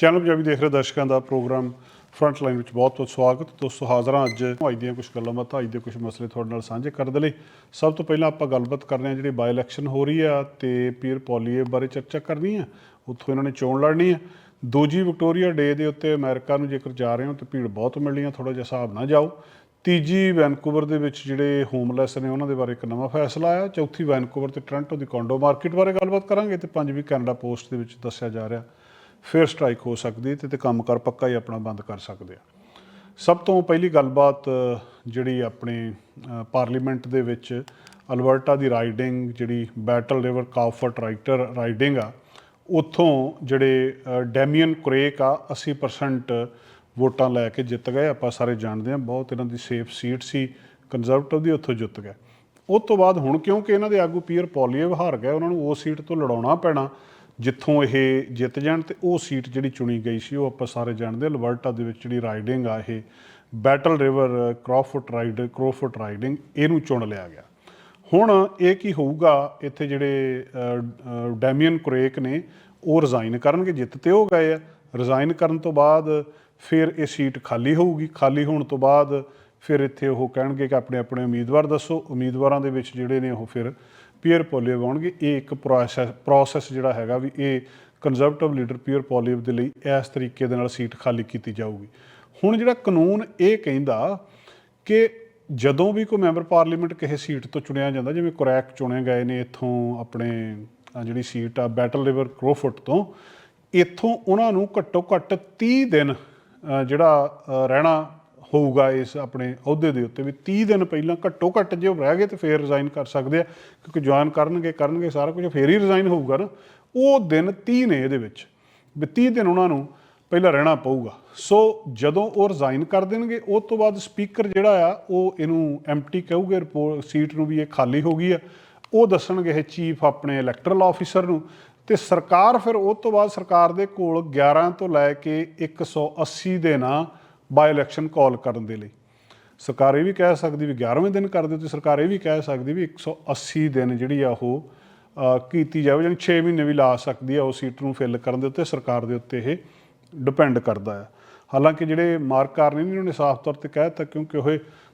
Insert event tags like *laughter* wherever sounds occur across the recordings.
Channel Punjabi ਦੇਖ ਰਹੇ ਦਰਸ਼ਕਾਂ ਦਾ ਪ੍ਰੋਗਰਾਮ ਫਰੰਟ ਲਾਈਨ ਵਿੱਚ ਬਹੁਤ ਬਹੁਤ ਸਵਾਗਤ। ਦੋਸਤੋ, ਹਾਜ਼ਰਾਂ ਅੱਜ ਅੱਜ ਦੀਆਂ ਕੁਝ ਗੱਲਾਂ ਬਾਤਾਂ ਅੱਜ ਦੇ ਕੁਝ ਮਸਲੇ ਤੁਹਾਡੇ ਨਾਲ ਸਾਂਝੇ ਕਰਨ ਦੇ ਲਈ। ਸਭ ਤੋਂ ਪਹਿਲਾਂ ਆਪਾਂ ਗੱਲਬਾਤ ਕਰਨੀ ਆ ਜਿਹੜੀ ਬਾਈ ਇਲੈਕਸ਼ਨ ਹੋ ਰਹੀ ਆ ਤੇ ਪੀਰ ਪੋਲੀਏ ਬਾਰੇ ਚਰਚਾ ਕਰਨੀ ਆ, ਉੱਥੋਂ ਇਹਨਾਂ ਨੇ ਚੋਣ ਲੜਨੀ ਆ। ਦੂਜੀ ਵਿਕਟੋਰੀਆ ਡੇ ਦੇ ਉੱਤੇ ਅਮਰੀਕਾ ਨੂੰ ਜੇਕਰ ਜਾ ਰਹੇ ਹੋ ਤੇ ਭੀੜ ਬਹੁਤ ਮਿਲਣੀ ਆ ਥੋੜਾ ਜਿਹਾ ਹਿਸਾਬ ਨਾਲ ਜਾਓ। ਤੀਜੀ ਵੈਨਕੂਵਰ ਦੇ ਵਿੱਚ ਜਿਹੜੇ ਹੋਮਲੈਸ ਨੇ ਉਹਨਾਂ ਦੇ ਬਾਰੇ ਇੱਕ ਨਵਾਂ ਫੈਸਲਾ ਆਇਆ। ਚੌਥੀ ਵੈਨਕੂਵਰ ਤੇ ਟੋਰਾਂਟੋ ਦੀ ਕੌਂਡੋ ਮਾਰਕੀਟ ਬਾਰੇ ਗੱਲਬਾਤ ਕਰਾਂਗੇ ਤੇ ਪੰਜਵੀਂ ਕੈਨੇਡਾ ਪੋਸਟ ਦੇ ਵਿੱਚ ਦੱਸਿਆ ਜਾ ਰਿਹਾ। ਫਿਰ ਸਟ੍ਰਾਈਕ ਹੋ ਸਕਦੀ ਹੈ ਤੇ ਤੇ ਕੰਮ ਕਰ ਪੱਕਾ ਹੀ ਆਪਣਾ ਬੰਦ ਕਰ ਸਕਦੇ ਆ। ਸਭ ਤੋਂ ਪਹਿਲੀ ਗੱਲਬਾਤ ਜਿਹੜੀ ਆਪਣੇ ਪਾਰਲੀਮੈਂਟ ਦੇ ਵਿੱਚ ਅਲਬਰਟਾ ਦੀ ਰਾਈਡਿੰਗ, ਜਿਹੜੀ Battle River Crowfoot riding riding ਆ, ਉੱਥੋਂ ਜਿਹੜੇ ਡੈਮੀਅਨ ਕੁਰੇਕ ਆ 80% ਵੋਟਾਂ ਲੈ ਕੇ ਜਿੱਤ ਗਏ। ਆਪਾਂ ਸਾਰੇ ਜਾਣਦੇ ਹਾਂ ਬਹੁਤ ਇਹਨਾਂ ਦੀ ਸੇਫ ਸੀਟ ਸੀ ਕੰਜ਼ਰਵੇਟਿਵ ਦੀ ਉੱਥੋਂ ਜਿੱਤ ਗਏ। ਉਸ ਤੋਂ ਬਾਅਦ ਹੁਣ ਕਿਉਂਕਿ ਇਹਨਾਂ ਦੇ ਆਗੂ ਪੀਅਰ ਪੋਲੀਏਵ ਹਾਰ ਗਏ, ਉਹਨਾਂ ਨੂੰ ਉਹ ਸੀਟ ਤੋਂ ਲੜਾਉਣਾ ਪੈਣਾ। ਜਿੱਥੋਂ ਇਹ ਜਿੱਤ ਜਾਣ ਤੇ ਉਹ ਸੀਟ ਜਿਹੜੀ ਚੁਣੀ ਗਈ ਸੀ, ਉਹ ਆਪਾਂ ਸਾਰੇ ਜਾਣਦੇ ਹਾਂ, ਅਲਬਰਟਾ ਦੇ ਵਿੱਚ ਜਿਹੜੀ ਰਾਈਡਿੰਗ ਆ, ਇਹ Battle River Crowfoot ride Crowfoot riding ਇਹਨੂੰ ਚੁਣ ਲਿਆ ਗਿਆ। ਹੁਣ ਇਹ ਕੀ ਹੋਊਗਾ, ਇੱਥੇ ਜਿਹੜੇ ਡੈਮੀਅਨ ਕੁਰੇਕ ਨੇ ਉਹ ਰਿਜ਼ਾਈਨ ਕਰਨਗੇ, ਜਿੱਤ ਤੇ ਉਹ ਗਏ ਆ। ਰਿਜ਼ਾਈਨ ਕਰਨ ਤੋਂ ਬਾਅਦ ਫਿਰ ਇਹ ਸੀਟ ਖਾਲੀ ਹੋਊਗੀ। ਖਾਲੀ ਹੋਣ ਤੋਂ ਬਾਅਦ ਫਿਰ ਇੱਥੇ ਉਹ ਕਹਿਣਗੇ ਕਿ ਆਪਣੇ ਆਪਣੇ ਉਮੀਦਵਾਰ ਦੱਸੋ। ਉਮੀਦਵਾਰਾਂ ਦੇ ਵਿੱਚ ਜਿਹੜੇ ਨੇ ਉਹ ਫਿਰ ਪੀਅਰ ਪੋਲੀਵ ਆਉਣਗੇ। ਇਹ ਇੱਕ ਪ੍ਰੋਸੈਸ ਪ੍ਰੋਸੈਸ ਜਿਹੜਾ ਹੈਗਾ ਵੀ ਇਹ ਕੰਜ਼ਰਵੇਟਿਵ ਲੀਡਰ ਪੀਅਰ ਪੋਲੀਵ ਦੇ ਲਈ ਇਸ ਤਰੀਕੇ ਦੇ ਨਾਲ ਸੀਟ ਖਾਲੀ ਕੀਤੀ ਜਾਊਗੀ। ਹੁਣ ਜਿਹੜਾ ਕਾਨੂੰਨ ਇਹ ਕਹਿੰਦਾ ਕਿ ਜਦੋਂ ਵੀ ਕੋਈ ਮੈਂਬਰ ਪਾਰਲੀਮੈਂਟ ਕਿਸੇ ਸੀਟ ਤੋਂ ਚੁਣਿਆ ਜਾਂਦਾ, ਜਿਵੇਂ ਕੁਰੈਕ ਚੁਣੇ ਗਏ ਨੇ ਇੱਥੋਂ ਆਪਣੇ ਜਿਹੜੀ ਸੀਟ ਆ ਬੈਟਲ ਰਿਵਰ ਕ੍ਰੋਫੁੱਟ ਤੋਂ, ਇੱਥੋਂ ਉਹਨਾਂ ਨੂੰ ਘੱਟੋ ਘੱਟ 30 ਦਿਨ ਜਿਹੜਾ ਰਹਿਣਾ ਹੋਊਗਾ ਇਸ ਆਪਣੇ ਅਹੁਦੇ ਦੇ ਉੱਤੇ ਵੀ 30 ਦਿਨ ਪਹਿਲਾਂ ਘੱਟੋ ਘੱਟ ਜੇ ਉਹ ਰਹਿ ਗਏ ਤੇ ਫੇਰ ਰਿਜ਼ਾਈਨ ਕਰ ਸਕਦੇ ਆ, ਕਿਉਂਕਿ ਜੁਆਇਨ ਕਰਨਗੇ ਕਰਨਗੇ ਸਾਰਾ ਕੁਝ, ਫੇਰ ਹੀ ਰਿਜ਼ਾਈਨ ਹੋਊਗਾ ਨਾ। ਉਹ ਦਿਨ 30 ਨੇ ਇਹਦੇ ਵਿੱਚ, ਵੀ 30 ਦਿਨ ਉਹਨਾਂ ਨੂੰ ਪਹਿਲਾਂ ਰਹਿਣਾ ਪਊਗਾ। ਸੋ ਜਦੋਂ ਉਹ ਰਿਜ਼ਾਈਨ ਕਰ ਦੇਣਗੇ, ਉਸ ਤੋਂ ਬਾਅਦ ਸਪੀਕਰ ਜਿਹੜਾ ਆ, ਉਹ ਇਹਨੂੰ ਐਮਟੀ ਕਹੂਗੇ ਰਿਪੋਰਟ ਸੀਟ ਨੂੰ ਵੀ ਇਹ ਖਾਲੀ ਹੋ ਗਈ ਆ। ਉਹ ਦੱਸਣਗੇ ਇਹ ਚੀਫ ਆਪਣੇ ਇਲੈਕਟਰਲ ਆਫੀਸਰ ਨੂੰ, ਤੇ ਸਰਕਾਰ ਫਿਰ ਉਸ ਤੋਂ ਬਾਅਦ ਸਰਕਾਰ ਦੇ ਕੋਲ 11 ਤੋਂ ਲੈ ਕੇ 180 ਦੇ ਨਾਂ ਬਾਈ ਇਲੈਕਸ਼ਨ ਕਾਲ ਕਰਨ ਦੇ ਲਈ। ਸਰਕਾਰ ਇਹ ਵੀ ਕਹਿ ਸਕਦੀ ਵੀ 11ਵੇਂ ਦਿਨ ਕਰ ਦਿਓ ਤੇ ਸਰਕਾਰ ਇਹ ਵੀ ਕਹਿ ਸਕਦੀ ਵੀ 180 ਦਿਨ ਜਿਹੜੀ ਆ ਉਹ ਕੀਤੀ ਜਾਵੇ ਯਾਨੀ 6 ਮਹੀਨੇ ਵੀ ਲਾ ਸਕਦੀ ਆ ਉਹ ਸੀਟ ਨੂੰ ਫਿਲ ਕਰਨ ਦੇ ਉੱਤੇ ਸਰਕਾਰ ਦੇ ਉੱਤੇ ਇਹ ਡਿਪੈਂਡ ਕਰਦਾ ਹੈ ਹਾਲਾਂਕਿ ਜਿਹੜੇ ਮਾਰਕ ਕਾਰਨੀ ਨੇ, ਉਹਨਾਂ ਨੇ ਸਾਫ਼ ਤੌਰ ਤੇ ਕਹਿ ਦਿੱਤਾ ਕਿਉਂਕਿ ਉਹ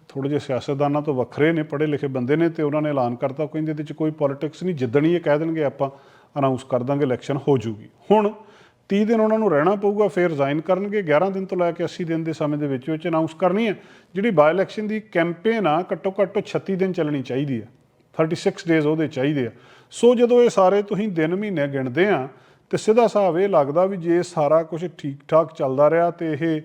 ਥੋੜੇ ਜਿਹੇ ਸਿਆਸਤਦਾਨਾਂ ਤੋਂ ਵੱਖਰੇ ਨੇ, ਪੜ੍ਹੇ ਲਿਖੇ ਬੰਦੇ ਨੇ ਤੇ ਉਹਨਾਂ ਨੇ ਐਲਾਨ ਕਰਤਾ ਕਹਿੰਦੇ ਇਹਦੇ ਵਿੱਚ ਕੋਈ ਪੋਲਿਟਿਕਸ ਨਹੀਂ, ਜਿੱਦਣ ਹੀ ਇਹ ਕਹਿ ਦੇਣਗੇ ਆਪਾਂ ਅਨਾਉਂਸ ਕਰ ਦਾਂਗੇ ਇਲੈਕਸ਼ਨ ਹੋ ਜੂਗੀ ਹੁਣ 30 ਦਿਨ ਉਹਨਾਂ ਨੂੰ ਰਹਿਣਾ ਪਊਗਾ, ਫਿਰ ਰਿਜ਼ਾਈਨ ਕਰਨਗੇ 11 ਦਿਨ ਤੋਂ ਲੈ ਕੇ 80 ਦਿਨ ਦੇ ਸਮੇਂ ਦੇ ਵਿੱਚ ਵਿੱਚ ਅਨਾਉਂਸ ਕਰਨੀ ਹੈ। ਜਿਹੜੀ ਬਾਈ ਇਲੈਕਸ਼ਨ ਦੀ ਕੈਂਪੇਨ ਆ, ਘੱਟੋ ਘੱਟ 36 ਦਿਨ ਚੱਲਣੀ ਚਾਹੀਦੀ ਹੈ। 36 ਡੇਜ਼ ਉਹਦੇ ਚਾਹੀਦੇ ਆ। ਸੋ ਜਦੋਂ ਇਹ ਸਾਰੇ ਤੁਸੀਂ ਦਿਨ ਮਹੀਨੇ ਗਿਣਦੇ ਆ, ਤੇ ਸਿੱਧਾ ਹਿਸਾਬ ਇਹ ਲੱਗਦਾ ਵੀ ਜੇ ਸਾਰਾ ਕੁਝ ਠੀਕ ਠਾਕ ਚੱਲਦਾ ਰਿਹਾ ਤੇ ਇਹ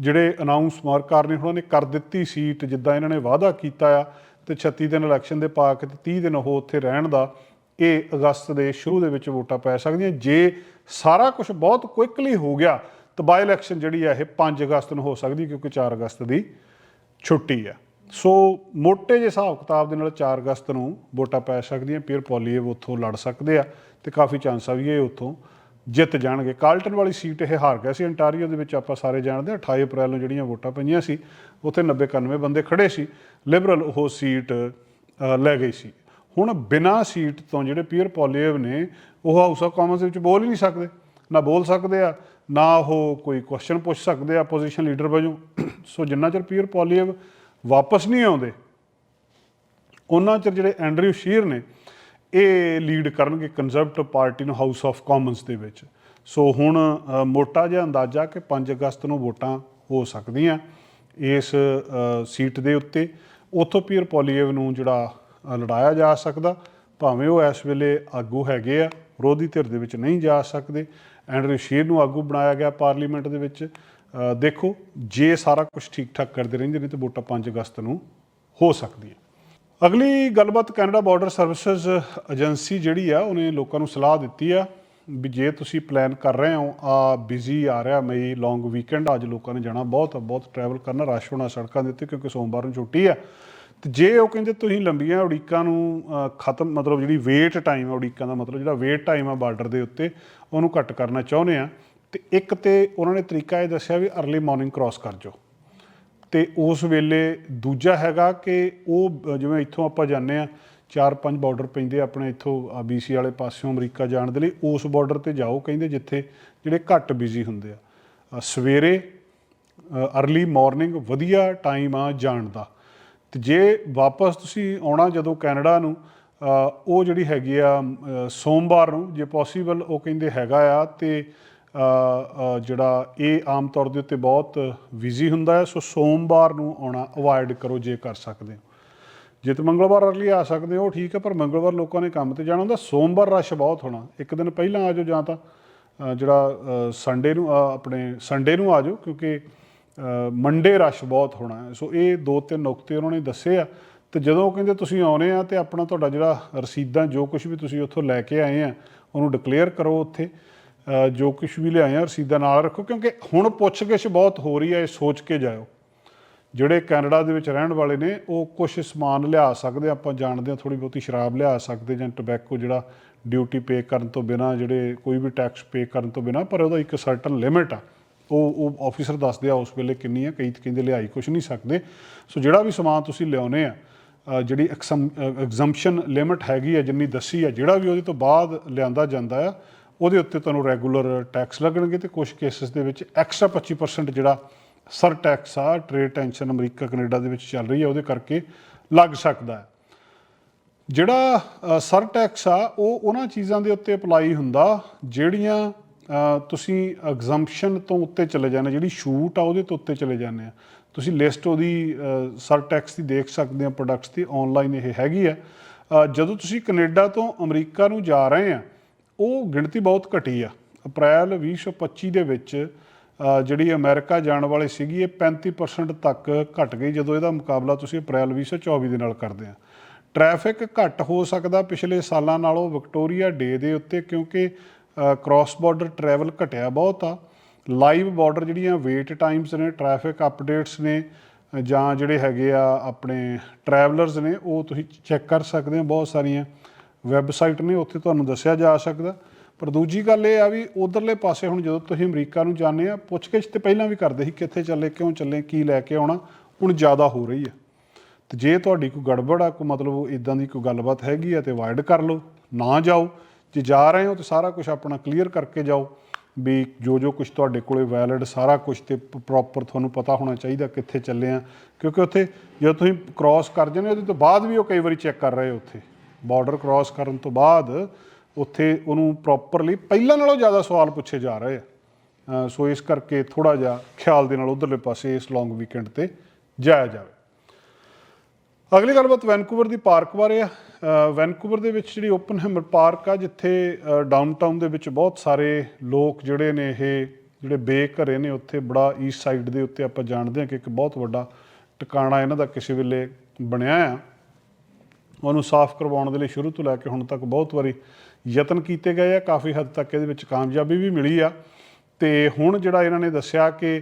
ਜਿਹੜੇ ਅਨਾਉਂਸ ਮਾਰਕਰ ਨੇ ਉਹਨਾਂ ਨੇ ਕਰ ਦਿੱਤੀ ਸੀਟ, ਜਿੱਦਾਂ ਇਹਨਾਂ ਨੇ ਵਾਅਦਾ ਕੀਤਾ ਆ, ਤੇ 36 ਦਿਨ ਇਲੈਕਸ਼ਨ ਦੇ ਪਾ ਕੇ ਤੇ 30 ਦਿਨ ਉਹ ਉੱਥੇ ਰਹਿਣ ਦਾ ਇਹ ਅਗਸਤ ਦੇ ਸ਼ੁਰੂ ਦੇ ਵਿੱਚ ਵੋਟਾਂ ਪੈ ਸਕਦੀਆਂ। ਜੇ ਸਾਰਾ ਕੁਝ ਬਹੁਤ ਕੁਇਕਲੀ ਹੋ ਗਿਆ, ਤਾਂ ਬਾਈ ਇਲੈਕਸ਼ਨ ਜਿਹੜੀ ਆ ਇਹ 5 ਅਗਸਤ ਨੂੰ ਹੋ ਸਕਦੀ, ਕਿਉਂਕਿ 4 ਅਗਸਤ ਦੀ ਛੁੱਟੀ ਆ। ਸੋ ਮੋਟੇ ਜਿਹੇ ਹਿਸਾਬ ਕਿਤਾਬ ਦੇ ਨਾਲ 4 ਅਗਸਤ ਨੂੰ ਵੋਟਾਂ ਪੈ ਸਕਦੀਆਂ। ਪੀਰ ਪੋਲੀਏਵ ਉੱਥੋਂ ਲੜ ਸਕਦੇ ਆ ਤੇ ਕਾਫੀ ਚਾਂਸ ਆ ਵੀ ਇਹ ਉੱਥੋਂ ਜਿੱਤ ਜਾਣਗੇ। ਕਾਲਟਨ ਵਾਲੀ ਸੀਟ ਇਹ ਹਾਰ ਗਿਆ ਸੀ। ਅੰਟਾਰੀਓ ਦੇ ਵਿੱਚ ਆਪਾਂ ਸਾਰੇ ਜਾਣਦੇ ਹਾਂ 28 ਅਪ੍ਰੈਲ ਨੂੰ ਜਿਹੜੀਆਂ ਵੋਟਾਂ ਪਈਆਂ ਸੀ, ਉੱਥੇ 90 91 ਬੰਦੇ ਖੜੇ ਸੀ। ਲਿਬਰਲ ਉਹ ਸੀਟ ਲੈ ਗਈ ਸੀ। ਹੁਣ ਬਿਨਾਂ ਸੀਟ ਤੋਂ ਜਿਹੜੇ ਪੀਅਰ ਪੋਲੀਏਵ ਨੇ, ਉਹ ਹਾਊਸ ਆਫ ਕਾਮਨਸ ਵਿੱਚ ਬੋਲ ਹੀ ਨਹੀਂ ਸਕਦੇ। ਨਾ ਬੋਲ ਸਕਦੇ ਆ, ਨਾ ਉਹ ਕੋਈ ਕੁਐਸਚਨ ਪੁੱਛ ਸਕਦੇ ਆ ਆਪੋਜੀਸ਼ਨ ਲੀਡਰ ਵਜੋਂ। ਸੋ ਜਿੰਨਾ ਚਿਰ ਪੀਅਰ ਪੋਲੀਏਵ ਵਾਪਸ ਨਹੀਂ ਆਉਂਦੇ ਉਹਨਾਂ ਚਿਰ ਜਿਹੜੇ ਐਂਡਰਿਊ ਸ਼ੀਰ ਨੇ, ਇਹ ਲੀਡ ਕਰਨਗੇ ਕੰਜ਼ਰਵੇਟਿਵ ਪਾਰਟੀ ਨੂੰ ਹਾਊਸ ਆਫ ਕਾਮਨਸ ਦੇ ਵਿੱਚ। ਸੋ ਹੁਣ ਮੋਟਾ ਜਿਹਾ ਅੰਦਾਜ਼ਾ ਕਿ 5 ਅਗਸਤ ਨੂੰ ਵੋਟਾਂ ਹੋ ਸਕਦੀਆਂ ਇਸ ਸੀਟ ਦੇ ਉੱਤੇ। ਉਥੋਂ ਪੀਅਰ ਪੋਲੀਏਵ ਨੂੰ ਜਿਹੜਾ ਲੜਾਇਆ ਜਾ ਸਕਦਾ। ਭਾਵੇਂ ਉਹ ਇਸ ਵੇਲੇ ਆਗੂ ਹੈਗੇ ਆ, ਵਿਰੋਧੀ ਧਿਰ ਦੇ ਵਿੱਚ ਨਹੀਂ ਜਾ ਸਕਦੇ। ਐਂਡਰਿਊ ਸ਼ੀਰ ਨੂੰ ਆਗੂ ਬਣਾਇਆ ਗਿਆ ਪਾਰਲੀਮੈਂਟ ਦੇ ਵਿੱਚ। ਦੇਖੋ, ਜੇ ਸਾਰਾ ਕੁਝ ਠੀਕ ਠਾਕ ਕਰਦੇ ਰਹਿੰਦੇ ਨੇ ਤਾਂ ਵੋਟਾਂ 5 ਅਗਸਤ ਨੂੰ ਹੋ ਸਕਦੀਆਂ। ਅਗਲੀ ਗੱਲਬਾਤ ਕੈਨੇਡਾ ਬਾਰਡਰ ਸਰਵਿਸਿਜ਼ ਏਜੰਸੀ ਜਿਹੜੀ ਆ, ਉਹਨੇ ਲੋਕਾਂ ਨੂੰ ਸਲਾਹ ਦਿੱਤੀ ਆ ਵੀ ਜੇ ਤੁਸੀਂ ਪਲਾਨ ਕਰ ਰਹੇ ਹੋ, ਆ ਬਿਜ਼ੀ ਆ ਰਿਹਾ ਮਈ, ਲੌਂਗ ਵੀਕਐਂਡ, ਅੱਜ ਲੋਕਾਂ ਨੇ ਜਾਣਾ ਬਹੁਤ ਬਹੁਤ ਟਰੈਵਲ ਕਰਨਾ, ਰਸ਼ ਹੋਣਾ ਸੜਕਾਂ ਦੇ ਉੱਤੇ ਕਿਉਂਕਿ ਸੋਮਵਾਰ ਨੂੰ ਛੁੱਟੀ ਆ। ਤੇ ਜੇ ਉਹ ਕਹਿੰਦੇ ਤੁਸੀਂ ਲੰਬੀਆਂ ਉਡੀਕਾਂ ਨੂੰ ਖਤਮ, ਮਤਲਬ ਜਿਹੜੀ ਵੇਟ ਟਾਈਮ ਆ ਉਡੀਕਾਂ ਦਾ ਮਤਲਬ ਜਿਹੜਾ ਵੇਟ ਟਾਈਮ ਆ ਬਾਰਡਰ ਦੇ ਉੱਤੇ, ਉਹਨੂੰ ਘੱਟ ਕਰਨਾ ਚਾਹੁੰਦੇ ਆ ਤੇ ਇੱਕ ਤੇ ਉਹਨਾਂ ਨੇ ਤਰੀਕਾ ਇਹ ਦੱਸਿਆ ਵੀ अर्ਲੀ ਮਾਰਨਿੰਗ ਕ੍ਰਾਸ ਕਰ ਜਾਓ। ਤੇ ਉਸ ਵੇਲੇ ਦੂਜਾ ਹੈਗਾ ਕਿ ਉਹ ਜਿਵੇਂ ਇੱਥੋਂ ਆਪਾਂ ਜਾਂਦੇ ਆ ਚਾਰ ਪੰਜ ਬਾਰਡਰ ਪੈਂਦੇ ਆਪਣੇ ਇੱਥੋਂ ਬੀਸੀ ਵਾਲੇ ਪਾਸਿਓਂ ਅਮਰੀਕਾ ਜਾਣ ਦੇ ਲਈ, ਉਸ ਬਾਰਡਰ ਤੇ ਜਾਓ ਕਹਿੰਦੇ ਜਿੱਥੇ ਜਿਹੜੇ ਘੱਟ ਬਿਜ਼ੀ ਹੁੰਦੇ ਆ। ਸਵੇਰੇ ਅਰਲੀ ਮਾਰਨਿੰਗ ਵਧੀਆ ਟਾਈਮ ਆ ਜਾਣ ਦਾ। ਤੇ ਜੇ ਵਾਪਸ ਤੁਸੀਂ ਆਉਣਾ ਜਦੋਂ ਕੈਨੇਡਾ ਨੂੰ ਉਹ ਜਿਹੜੀ ਹੈਗੀ ਆ ਸੋਮਵਾਰ ਨੂੰ ਜੇ ਪੋਸੀਬਲ ਉਹ ਕਹਿੰਦੇ ਹੈਗਾ ਆ ਤੇ ਜਿਹੜਾ ਇਹ ਆਮ ਤੌਰ ਦੇ ਉੱਤੇ ਬਹੁਤ ਬਿਜ਼ੀ ਹੁੰਦਾ ਹੈ ਸੋ ਸੋਮਵਾਰ ਨੂੰ ਆਉਣਾ ਅਵਾਇਡ ਕਰੋ ਜੇ ਕਰ ਸਕਦੇ ਹੋ। ਜੇ ਤੇ ਮੰਗਲਵਾਰ ਅਰਲੀ ਆ ਸਕਦੇ ਹੋ ਠੀਕ ਹੈ ਪਰ ਮੰਗਲਵਾਰ ਲੋਕਾਂ ਨੇ ਕੰਮ ਤੇ ਜਾਣਾ ਹੁੰਦਾ ਸੋਮਵਾਰ ਰਸ਼ ਬਹੁਤ ਹੋਣਾ ਇੱਕ ਦਿਨ ਪਹਿਲਾਂ ਆ ਜਾਓ ਜਾਂ ਤਾਂ ਜਿਹੜਾ ਸੰਡੇ ਨੂੰ ਅ, ਆਪਣੇ ਸੰਡੇ ਨੂੰ ਆ ਜਾਓ ਕਿਉਂਕਿ ਮੰਡੇ ਰਸ਼ ਬਹੁਤ ਹੋਣਾ ਹੈ। ਸੋ ਇਹ ਦੋ ਤਿੰਨ ਨੁਕਤੇ ਉਹਨਾਂ ਨੇ ਦੱਸੇ ਆ। ਤੇ ਜਦੋਂ ਕਹਿੰਦੇ ਤੁਸੀਂ ਆਉਨੇ ਆ ਤੇ ਆਪਣਾ ਤੁਹਾਡਾ ਜਿਹੜਾ ਰਸੀਦਾਂ, ਜੋ ਕੁਝ ਵੀ ਤੁਸੀਂ ਉੱਥੋਂ ਲੈ ਕੇ ਆਏ ਆ, ਉਹਨੂੰ ਡਿਕਲੇਅਰ ਕਰੋ ਉੱਥੇ। ਜੋ ਕੁਝ ਵੀ ਲਿਆਏ ਆ, ਰਸੀਦਾਂ ਨਾਲ ਰੱਖੋ। ਕਿਉਂਕਿ ਹੁਣ ਪੁੱਛਗਿੱਛ ਬਹੁਤ ਹੋ ਰਹੀ ਹੈ ਇਹ ਸੋਚ ਕੇ ਜਾਇਓ। ਜਿਹੜੇ ਕੈਨੇਡਾ ਦੇ ਵਿੱਚ ਰਹਿਣ ਵਾਲੇ ਨੇ, ਉਹ ਕੁਝ ਸਮਾਨ ਲਿਆ ਸਕਦੇ ਆਪਾਂ ਜਾਣਦੇ ਹਾਂ ਥੋੜੀ ਬਹੁਤੀ ਸ਼ਰਾਬ ਲਿਆ ਸਕਦੇ ਜਾਂ ਟਬੈਕੋ ਜਿਹੜਾ ਡਿਊਟੀ ਪੇ ਕਰਨ ਤੋਂ ਬਿਨਾ, ਜਿਹੜੇ ਕੋਈ ਵੀ ਟੈਕਸ ਪੇ ਕਰਨ ਤੋਂ ਬਿਨਾ, ਪਰ ਉਹਦਾ ਇੱਕ ਸਰਟਨ ਲਿਮਿਟ ਆ। ਉਹ ਉਹ ਆਫੀਸਰ ਦੱਸਦੇ ਆ ਉਸ ਵੇਲੇ ਕਿੰਨੀ ਆ ਕਈ ਤਾਂ ਕਹਿੰਦੇ ਲਿਆਈ ਕੁਝ ਨਹੀਂ ਸਕਦੇ। ਸੋ ਜਿਹੜਾ ਵੀ ਸਮਾਨ ਤੁਸੀਂ ਲਿਆਉਨੇ ਆ ਅ, ਜਿਹੜੀ ਐਗਜ਼ੰਪਸ਼ਨ ਲਿਮਿਟ ਹੈਗੀ ਆ ਜਿੰਨੀ ਦੱਸੀ ਆ ਜਿਹੜਾ ਵੀ ਉਹਦੇ ਤੋਂ ਬਾਅਦ ਲਿਆਂਦਾ ਜਾਂਦਾ ਆ ਉਹਦੇ ਉੱਤੇ ਤੁਹਾਨੂੰ ਰੈਗੂਲਰ ਟੈਕਸ ਲੱਗਣਗੇ ਤੇ ਕੁਝ ਕੇਸਸ ਦੇ ਵਿੱਚ ਐਕਸਟਰਾ 25% ਜਿਹੜਾ ਸਰ ਟੈਕਸ ਆ ਟ੍ਰੇਡ ਟੈਂਸ਼ਨ ਅਮਰੀਕਾ ਕੈਨੇਡਾ ਦੇ ਵਿੱਚ ਚੱਲ ਰਹੀ ਹੈ ਉਹਦੇ ਕਰਕੇ ਲੱਗ ਸਕਦਾ ਹੈ ਜਿਹੜਾ ਸਰ ਟੈਕਸ ਆ ਉਹ ਉਹਨਾਂ ਚੀਜ਼ਾਂ ਦੇ ਉੱਤੇ ਅਪਲਾਈ ਹੁੰਦਾ ਜਿਹੜੀਆਂ ਤੁਸੀਂ ਐਗਜ਼ੰਪਸ਼ਨ ਤੋਂ ਉੱਤੇ ਚਲੇ ਜਾਂਦੇ ਜਿਹੜੀ ਛੂਟ ਆ ਉਹਦੇ ਤੋਂ ਉੱਤੇ ਚਲੇ ਜਾਂਦੇ ਆ ਤੁਸੀਂ ਲਿਸਟ ਉਹਦੀ ਸਰ ਟੈਕਸ ਦੀ ਦੇਖ ਸਕਦੇ ਆ ਪ੍ਰੋਡਕਟਸ ਦੀ ਆਨਲਾਈਨ ਇਹ ਹੈਗੀ ਆ। ਜਦੋਂ ਤੁਸੀਂ ਕੈਨੇਡਾ ਤੋਂ ਅਮਰੀਕਾ ਨੂੰ ਜਾ ਰਹੇ ਆ, ਉਹ ਗਿਣਤੀ ਬਹੁਤ ਘਟੀ ਆ। ਅਪ੍ਰੈਲ 2025 ਦੇ ਵਿੱਚ ਜਿਹੜੀ ਅਮਰੀਕਾ ਜਾਣ ਵਾਲੀ ਸੀਗੀ, ਇਹ 35% ਤੱਕ ਘਟ ਗਈ, ਜਦੋਂ ਇਹਦਾ ਮੁਕਾਬਲਾ ਤੁਸੀਂ ਅਪ੍ਰੈਲ 2024 ਦੇ ਨਾਲ ਕਰਦੇ ਆ। ਟ੍ਰੈਫਿਕ ਘੱਟ ਹੋ ਸਕਦਾ ਪਿਛਲੇ ਸਾਲਾਂ ਨਾਲੋਂ ਵਿਕਟੋਰੀਆ ਡੇ ਦੇ ਉੱਤੇ, ਕਿਉਂਕਿ ਕ੍ਰਾਸ ਬਾਰਡਰ ਟਰੈਵਲ ਘਟਿਆ ਬਹੁਤ ਆ। ਲਾਈਵ ਬਾਰਡਰ ਜਿਹੜੀਆਂ ਵੇਟ ਟਾਈਮਸ ਨੇ ਟ੍ਰੈਫਿਕ ਅਪਡੇਟਸ ਨੇ, ਜਾਂ ਜਿਹੜੇ ਹੈਗੇ ਆ ਆਪਣੇ ਟਰੈਵਲਰਸ ਨੇ, ਉਹ ਤੁਸੀਂ ਚੈੱਕ ਕਰ ਸਕਦੇ ਹੋ, ਬਹੁਤ ਸਾਰੀਆਂ ਵੈਬਸਾਈਟ ਨੇ, ਉੱਥੇ ਤੁਹਾਨੂੰ ਦੱਸਿਆ ਜਾ ਸਕਦਾ। ਪਰ ਦੂਜੀ ਗੱਲ ਇਹ ਆ ਵੀ ਉਧਰਲੇ ਪਾਸੇ ਹੁਣ ਜਦੋਂ ਤੁਸੀਂ ਅਮਰੀਕਾ ਨੂੰ ਜਾਂਦੇ ਆ, ਪੁੱਛਗਿੱਛ ਤੇ ਪਹਿਲਾਂ ਵੀ ਕਰਦੇ ਸੀ ਕਿੱਥੇ ਚੱਲੇ, ਕਿਉਂ ਚੱਲੇ, ਕੀ ਲੈ ਕੇ ਆਉਣਾ, ਹੁਣ ਜ਼ਿਆਦਾ ਹੋ ਰਹੀ ਆ। ਤੇ ਜੇ ਤੁਹਾਡੀ ਕੋਈ ਗੜਬੜ ਆ, ਕੋਈ ਮਤਲਬ ਇਦਾਂ ਦੀ ਕੋਈ ਗੱਲਬਾਤ ਹੈਗੀ ਆ, ਤੇ ਅਵਾਇਡ ਕਰ ਲਓ, ਨਾ ਜਾਓ ਜੇ ਜਾ ਰਹੇ ਹੋ ਤਾਂ ਸਾਰਾ ਕੁਝ ਆਪਣਾ ਕਲੀਅਰ ਕਰਕੇ ਜਾਓ ਵੀ ਜੋ ਜੋ ਕੁਝ ਤੁਹਾਡੇ ਕੋਲੇ ਵੈਲਿਡ ਸਾਰਾ ਕੁਝ ਤੇ ਪ੍ਰੋਪਰ ਤੁਹਾਨੂੰ ਪਤਾ ਹੋਣਾ ਚਾਹੀਦਾ ਕਿੱਥੇ ਚੱਲੇ ਆ। ਕਿਉਂਕਿ ਉੱਥੇ ਜਦੋਂ ਤੁਸੀਂ ਕ੍ਰਾਸ ਕਰ ਜਾਂਦੇ ਉਹਦੇ ਤੋਂ ਬਾਅਦ ਵੀ ਉਹ ਕਈ ਵਾਰੀ ਚੈੱਕ ਕਰ ਰਹੇ ਉੱਥੇ। ਬਾਰਡਰ ਕ੍ਰਾਸ ਕਰਨ ਤੋਂ ਬਾਅਦ ਉੱਥੇ ਉਹਨੂੰ ਪ੍ਰੋਪਰਲੀ ਪਹਿਲਾਂ ਨਾਲੋਂ ਜ਼ਿਆਦਾ ਸਵਾਲ ਪੁੱਛੇ ਜਾ ਰਹੇ ਆ। ਸੋ ਇਸ ਕਰਕੇ ਥੋੜਾ ਜਿਹਾ ਖਿਆਲ ਦੇ ਨਾਲ ਉਧਰਲੇ ਪਾਸੇ ਇਸ ਲੌਂਗ ਵੀਕਐਂਡ ਤੇ ਜਾਇਆ ਜਾਵੇ। ਅਗਲੀ ਗੱਲਬਾਤ ਵੈਨਕੂਵਰ ਦੀ ਪਾਰਕ ਬਾਰੇ ਆ। ਵੈਨਕੂਵਰ ਦੇ ਵਿੱਚ ਜਿਹੜੀ ਓਪਨ ਓਪਨਹੈਮਰ ਪਾਰਕ ਆ, ਜਿੱਥੇ ਡਾਊਨਟਾਊਨ ਦੇ ਵਿੱਚ ਬਹੁਤ ਸਾਰੇ ਲੋਕ ਜਿਹੜੇ ਨੇ ਇਹ ਜਿਹੜੇ ਬੇਘਰੇ ਨੇ, ਉੱਥੇ ਬੜਾ ਈਸਟ ਸਾਈਡ ਦੇ ਉੱਤੇ ਆਪਾਂ ਜਾਣਦੇ ਹਾਂ ਕਿ ਇੱਕ ਬਹੁਤ ਵੱਡਾ ਟਿਕਾਣਾ ਇਹਨਾਂ ਦਾ ਕਿਸੇ ਵੇਲੇ ਬਣਿਆ ਆ। ਉਹਨੂੰ ਸਾਫ਼ ਕਰਵਾਉਣ ਦੇ ਲਈ ਸ਼ੁਰੂ ਤੋਂ ਲੈ ਕੇ ਹੁਣ ਤੱਕ ਬਹੁਤ ਵਾਰੀ ਯਤਨ ਕੀਤੇ ਗਏ ਆ। ਕਾਫੀ ਹੱਦ ਤੱਕ ਇਹਦੇ ਵਿੱਚ ਕਾਮਯਾਬੀ ਵੀ ਮਿਲੀ ਆ। ਤੇ ਹੁਣ ਜਿਹੜਾ ਇਹਨਾਂ ਨੇ ਦੱਸਿਆ ਕਿ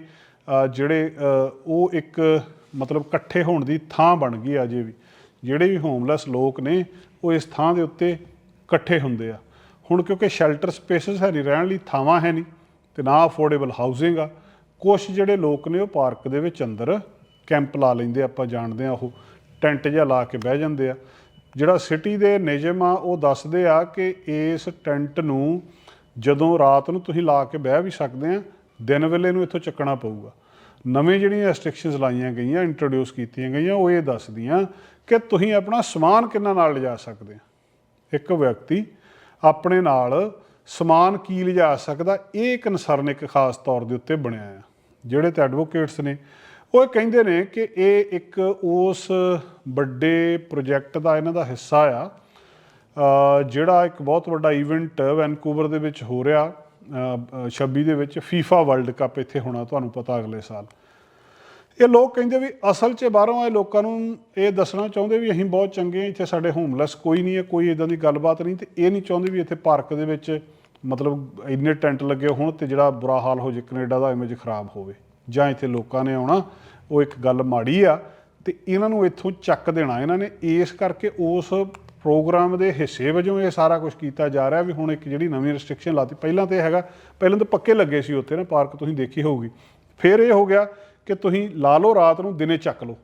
ਜਿਹੜੇ ਉਹ ਇੱਕ ਮਤਲਬ ਇਕੱਠੇ ਹੋਣ ਦੀ ਥਾਂ ਬਣ ਗਈ ਆ ਅਜੇ ਵੀ। ਜਿਹੜੇ ਵੀ ਹੋਮਲੈਸ ਲੋਕ ਨੇ, ਉਹ ਇਸ ਥਾਂ ਦੇ ਉੱਤੇ ਇਕੱਠੇ ਹੁੰਦੇ ਆ। ਹੁਣ ਕਿਉਂਕਿ ਸ਼ੈਲਟਰ ਸਪੇਸਸ ਹੈ ਨਹੀਂ ਰਹਿਣ ਲਈ ਥਾਵਾਂ ਹੈ ਨਹੀਂ ਤੇ ਨਾ ਅਫੋਰਡੇਬਲ ਹਾਊਸਿੰਗ ਆ ਕੁਝ ਜਿਹੜੇ ਲੋਕ ਨੇ ਉਹ ਪਾਰਕ ਦੇ ਵਿੱਚ ਅੰਦਰ ਕੈਂਪ ਲਾ ਲੈਂਦੇ ਆਪਾਂ ਜਾਣਦੇ ਆ, ਉਹ ਟੈਂਟ ਜਿਹਾ ਲਾ ਕੇ ਬਹਿ ਜਾਂਦੇ ਆ। ਜਿਹੜਾ ਸਿਟੀ ਦੇ ਨਿਯਮ ਆ, ਉਹ ਦੱਸਦੇ ਆ ਕਿ ਇਸ ਟੈਂਟ ਨੂੰ ਜਦੋਂ ਰਾਤ ਨੂੰ ਤੁਸੀਂ ਲਾ ਕੇ ਬਹਿ ਵੀ ਸਕਦੇ ਆ, ਦਿਨ ਵੇਲੇ ਨੂੰ ਇੱਥੋਂ ਚੱਕਣਾ ਪਊਗਾ। ਨਵੇਂ ਜਿਹੜੀਆਂ ਰੈਸਟ੍ਰਿਕਸ਼ਨਸ ਲਾਈਆਂ ਗਈਆਂ ਇੰਟਰੋਡਿਊਸ ਕੀਤੀਆਂ ਗਈਆਂ, ਉਹ ਇਹ ਦੱਸਦੀਆਂ ਕਿ ਤੁਸੀਂ ਆਪਣਾ ਸਮਾਨ ਕਿੰਨਾ ਨਾਲ ਲਿਜਾ ਸਕਦੇ ਆ ਇੱਕ ਵਿਅਕਤੀ ਆਪਣੇ ਨਾਲ ਸਮਾਨ ਕੀ ਲਿਜਾ ਸਕਦਾ, ਇਹ ਕਨਸਰਨ ਇੱਕ ਖਾਸ ਤੌਰ ਦੇ ਉੱਤੇ ਬਣਿਆ ਆ। ਜਿਹੜੇ ਤੇ ਐਡਵੋਕੇਟਸ ਨੇ, ਉਹ ਇਹ ਕਹਿੰਦੇ ਨੇ ਕਿ ਇਹ ਇੱਕ ਉਸ ਵੱਡੇ ਪ੍ਰੋਜੈਕਟ ਦਾ ਇਹਨਾਂ ਦਾ ਹਿੱਸਾ ਆ ਜਿਹੜਾ ਇੱਕ ਬਹੁਤ ਵੱਡਾ ਇਵੈਂਟ ਵੈਨਕੂਵਰ ਦੇ ਵਿੱਚ ਹੋ ਰਿਹਾ। 26 ਦੇ ਵਿੱਚ ਫੀਫਾ ਵਰਲਡ ਕੱਪ ਇੱਥੇ ਹੋਣਾ ਤੁਹਾਨੂੰ ਪਤਾ ਅਗਲੇ ਸਾਲ। ਇਹ ਲੋਕ ਕਹਿੰਦੇ ਵੀ ਅਸਲ 'ਚ ਬਾਹਰੋਂ ਆਏ ਲੋਕਾਂ ਨੂੰ ਇਹ ਦੱਸਣਾ ਚਾਹੁੰਦੇ ਵੀ ਅਸੀਂ ਬਹੁਤ ਚੰਗੇ ਹਾਂ, ਇੱਥੇ ਸਾਡੇ ਹੋਮਲੈਸ ਕੋਈ ਨਹੀਂ ਹੈ, ਕੋਈ ਇਦਾਂ ਦੀ ਗੱਲਬਾਤ ਨਹੀਂ ਤੇ ਇਹ ਨਹੀਂ ਚਾਹੁੰਦੇ ਵੀ ਇੱਥੇ ਪਾਰਕ ਦੇ ਵਿੱਚ ਮਤਲਬ ਇੰਨੇ ਟੈਂਟ ਲੱਗੇ ਹੋਣ ਤੇ ਜਿਹੜਾ ਬੁਰਾ ਹਾਲ ਹੋ ਜੇ ਕੈਨੇਡਾ ਦਾ ਇਮੇਜ ਖਰਾਬ ਹੋਵੇ ਜਾਂ ਇੱਥੇ ਲੋਕਾਂ ਨੇ ਆਉਣਾ, ਉਹ ਇੱਕ ਗੱਲ ਮਾੜੀ ਆ ਤੇ ਇਹਨਾਂ ਨੂੰ ਇੱਥੋਂ ਚੱਕ ਦੇਣਾ। ਇਹਨਾਂ ਨੇ ਇਸ ਕਰਕੇ ਉਸ ਪ੍ਰੋਗਰਾਮ ਦੇ ਹਿੱਸੇ ਵਜੋਂ ਇਹ ਸਾਰਾ ਕੁਝ ਕੀਤਾ ਜਾ ਰਿਹਾ ਵੀ ਹੁਣ ਇੱਕ ਜਿਹੜੀ ਨਵੀਂ ਰੈਸਟ੍ਰਿਕਸ਼ਨ ਲਾਤੀ, ਪਹਿਲਾਂ ਤੇ ਇਹ ਹੈਗਾ, ਪਹਿਲਾਂ ਤਾਂ ਪੱਕੇ ਲੱਗੇ ਸੀ ਉੱਥੇ ਨਾ ਪਾਰਕ, ਤੁਸੀਂ ਦੇਖੀ ਹੋਊਗੀ। ਫਿਰ ਇਹ ਹੋ ਗਿਆ ਕਿ ਤੁਸੀਂ ਲਾ ਲਓ ਰਾਤ ਨੂੰ, ਦਿਨੇ ਚੱਕ ਲਓ।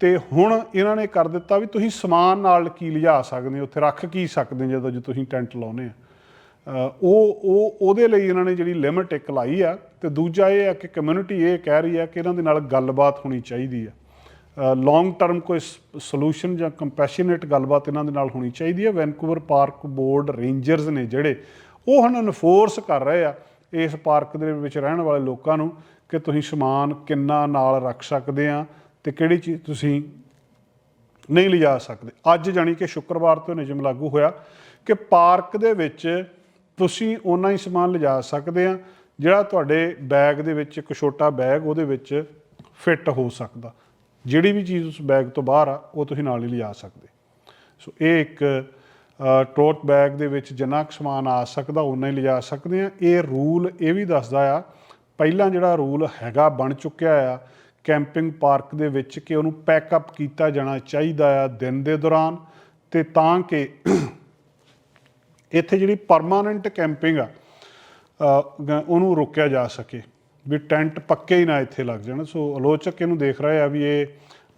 ਤੇ ਹੁਣ ਇਹਨਾਂ ਨੇ ਕਰ ਦਿੱਤਾ ਵੀ ਤੁਸੀਂ ਸਮਾਨ ਨਾਲ ਕੀ ਲਿਜਾ ਸਕਦੇ ਹੋ, ਉੱਥੇ ਰੱਖ ਕੀ ਸਕਦੇ ਜਦੋਂ ਜੇ ਤੁਸੀਂ ਟੈਂਟ ਲਾਉਨੇ ਆ। ਉਹ ਉਹ, ਉਹਦੇ ਲਈ ਇਹਨਾਂ ਨੇ ਜਿਹੜੀ ਲਿਮਟ ਇੱਕ ਲਾਈ ਆ, ਤੇ ਦੂਜਾ ਇਹ ਆ ਕਿ ਕਮਿਊਨਿਟੀ ਇਹ ਕਹਿ ਰਹੀ ਆ ਕਿ ਇਹਨਾਂ ਦੇ ਨਾਲ ਗੱਲਬਾਤ ਹੋਣੀ ਚਾਹੀਦੀ ਆ। ਲੌਂਗ ਟਰਮ ਕੋਈ ਸੋਲੂਸ਼ਨ ਜਾਂ ਕੰਪੈਸ਼ਨੇਟ ਗੱਲਬਾਤ ਇਹਨਾਂ ਦੇ ਨਾਲ ਹੋਣੀ ਚਾਹੀਦੀ ਹੈ। ਵੈਨਕੂਵਰ ਪਾਰਕ ਬੋਰਡ ਰੇਂਜਰਸ ਨੇ ਜਿਹੜੇ, ਉਹ ਹੁਣ ਇਨਫੋਰਸ ਕਰ ਰਹੇ ਆ ਇਸ ਪਾਰਕ ਦੇ ਵਿੱਚ ਰਹਿਣ ਵਾਲੇ ਲੋਕਾਂ ਨੂੰ ਕਿ ਤੁਸੀਂ ਸਮਾਨ ਕਿੰਨਾ ਨਾਲ ਰੱਖ ਸਕਦੇ ਆ ਤੇ ਕਿਹੜੀ ਚੀਜ਼ ਤੁਸੀਂ ਨਹੀਂ ਲਿਜਾ ਸਕਦੇ। ਅੱਜ ਜਾਣੀ ਕਿ ਸ਼ੁੱਕਰਵਾਰ ਤੋਂ ਨਿਯਮ ਲਾਗੂ ਹੋਇਆ ਕਿ ਪਾਰਕ ਦੇ ਵਿੱਚ ਤੁਸੀਂ ਓਨਾ ਹੀ ਸਮਾਨ ਲਿਜਾ ਸਕਦੇ ਆ ਜਿਹੜਾ ਤੁਹਾਡੇ ਬੈਗ ਦੇ ਵਿੱਚ ਇੱਕ ਛੋਟਾ ਬੈਗ ਉਹਦੇ ਵਿੱਚ ਫਿੱਟ ਹੋ ਸਕਦਾ। ਜਿਹੜੀ ਵੀ ਚੀਜ਼ ਉਸ ਬੈਗ ਤੋਂ ਬਾਹਰ ਆ, ਉਹ ਤੁਸੀਂ ਨਾਲ ਹੀ ਲਿਜਾ ਸਕਦੇ। ਸੋ ਇਹ ਇੱਕ ਟੋਟ ਬੈਗ ਦੇ ਵਿੱਚ ਜਿੰਨਾ ਕੁ ਸਮਾਨ ਆ ਸਕਦਾ ਉਨਾ ਹੀ ਲਿਜਾ ਸਕਦੇ ਆ ਇਹ ਰੂਲ ਇਹ ਵੀ ਦੱਸਦਾ ਆ, ਪਹਿਲਾਂ ਜਿਹੜਾ ਰੂਲ ਹੈਗਾ, ਬਣ ਚੁੱਕਿਆ ਆ ਕੈਂਪਿੰਗ ਪਾਰਕ ਦੇ ਵਿੱਚ ਕਿ ਉਹਨੂੰ ਪੈਕਅਪ ਕੀਤਾ ਜਾਣਾ ਚਾਹੀਦਾ ਆ ਦਿਨ ਦੇ ਦੌਰਾਨ। ਤੇ ਤਾਂ ਕਿ ਇੱਥੇ ਜਿਹੜੀ ਪਰਮਾਨੈਂਟ ਕੈਂਪਿੰਗ ਆ ਉਹਨੂੰ ਰੋਕਿਆ ਜਾ ਸਕੇ। ਵੀ ਟੈਂਟ ਪੱਕੇ ਹੀ ਨਾ ਇੱਥੇ ਲੱਗ ਜਾਣ। ਸੋ ਆਲੋਚਕ ਇਹਨੂੰ ਦੇਖ ਰਹੇ ਆ ਵੀ ਇਹ